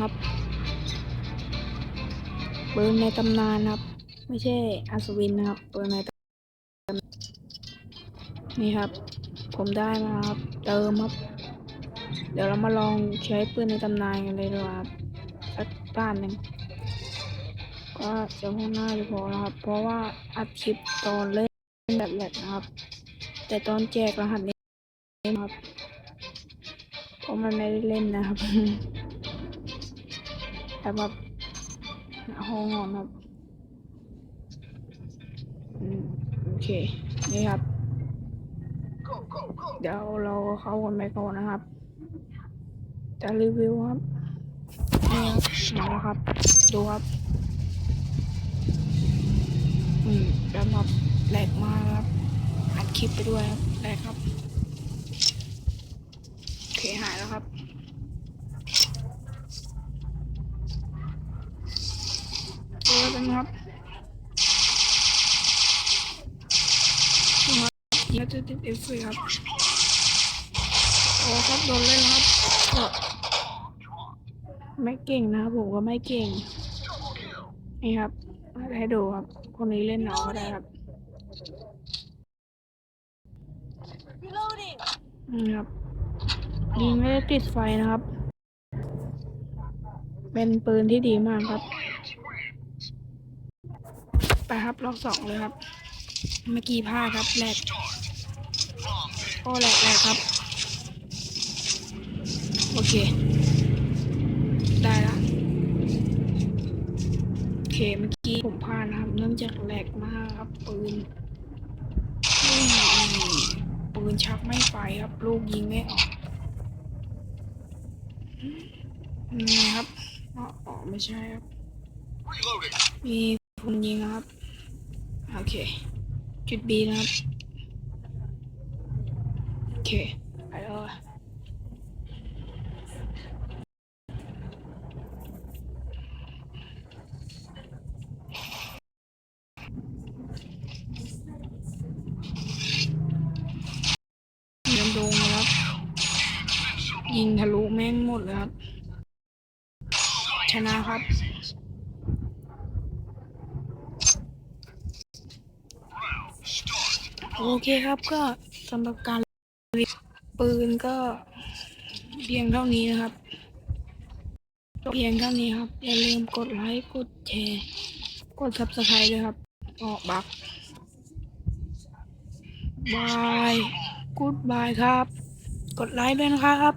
ครับปืนในตำนานครับ ไม่ใช่อัศวินนะครับปืนในตำนานนี่ครับ ผมได้มาครับ เติมครับ เดี๋ยวเรามาลองใช้ปืนในตำนานกันเลยดีกว่าครับสักด้านหนึ่งก็จะพูดหน้าจะพอนะครับ เพราะว่าอัดคลิปตอนเล่นแบบแรกนะครับ แต่ตอนแจกรหัสนี้ครับเพราะมันไม่ได้เล่นนะครับ แต่แบบห้องอนครับอืมโอเค นี่ครับ เดี๋ยวเราเข้ากันไปก่อนนะครับ จะรีวิวครับ นี่ครับมาครับ ดูครับ อืมแล้วมาแหลกมากครับ อัดคลิปไปด้วยครับแหลกครับ โอเคหายแล้วครับ เจอกันครับนี่ครับแล้วจะติดเอฟเฟกครับโอ้ครับโดนเล่นแล้วครับก็ไม่เก่งนะครับผมก็ไม่เก่งนี่ครับให้ดูครับ คนนี้เล่นน้องก็ได้ครับนี่ครับยิงไม่ได้ติดไฟนะครับ เป็นปืนที่ดีมากครับ ไปครับรอบสองเลยครับ เมื่อกี้พลาดครับแหลกโอ้แหลกแหลกครับ โอเค ได้ละโอเคเมื่อกี้ผมพลาดนะครับ เนื่องจากแหลกมากครับปืนปืนชักไม่ไปครับ ลูกยิงไม่ออกอืมครับอ๋อไม่ใช่ครับมีคนยิงครับ โอเค จุดบีนะครับ โอเค ไปเลยเดินดงนะครับ ยิงทะลุแม่งหมดเลยครับ ชนะครับ โอเคครับก็สำหรับการรีวิวปืนก็เพียงเท่านี้นะครับเพียงเท่านี้ครับ อย่าลืมกดไลค์กดแชร์กด subscribe ด้วยครับออกบักบายกูดบายครับ กดไลค์ด้วยนะครับ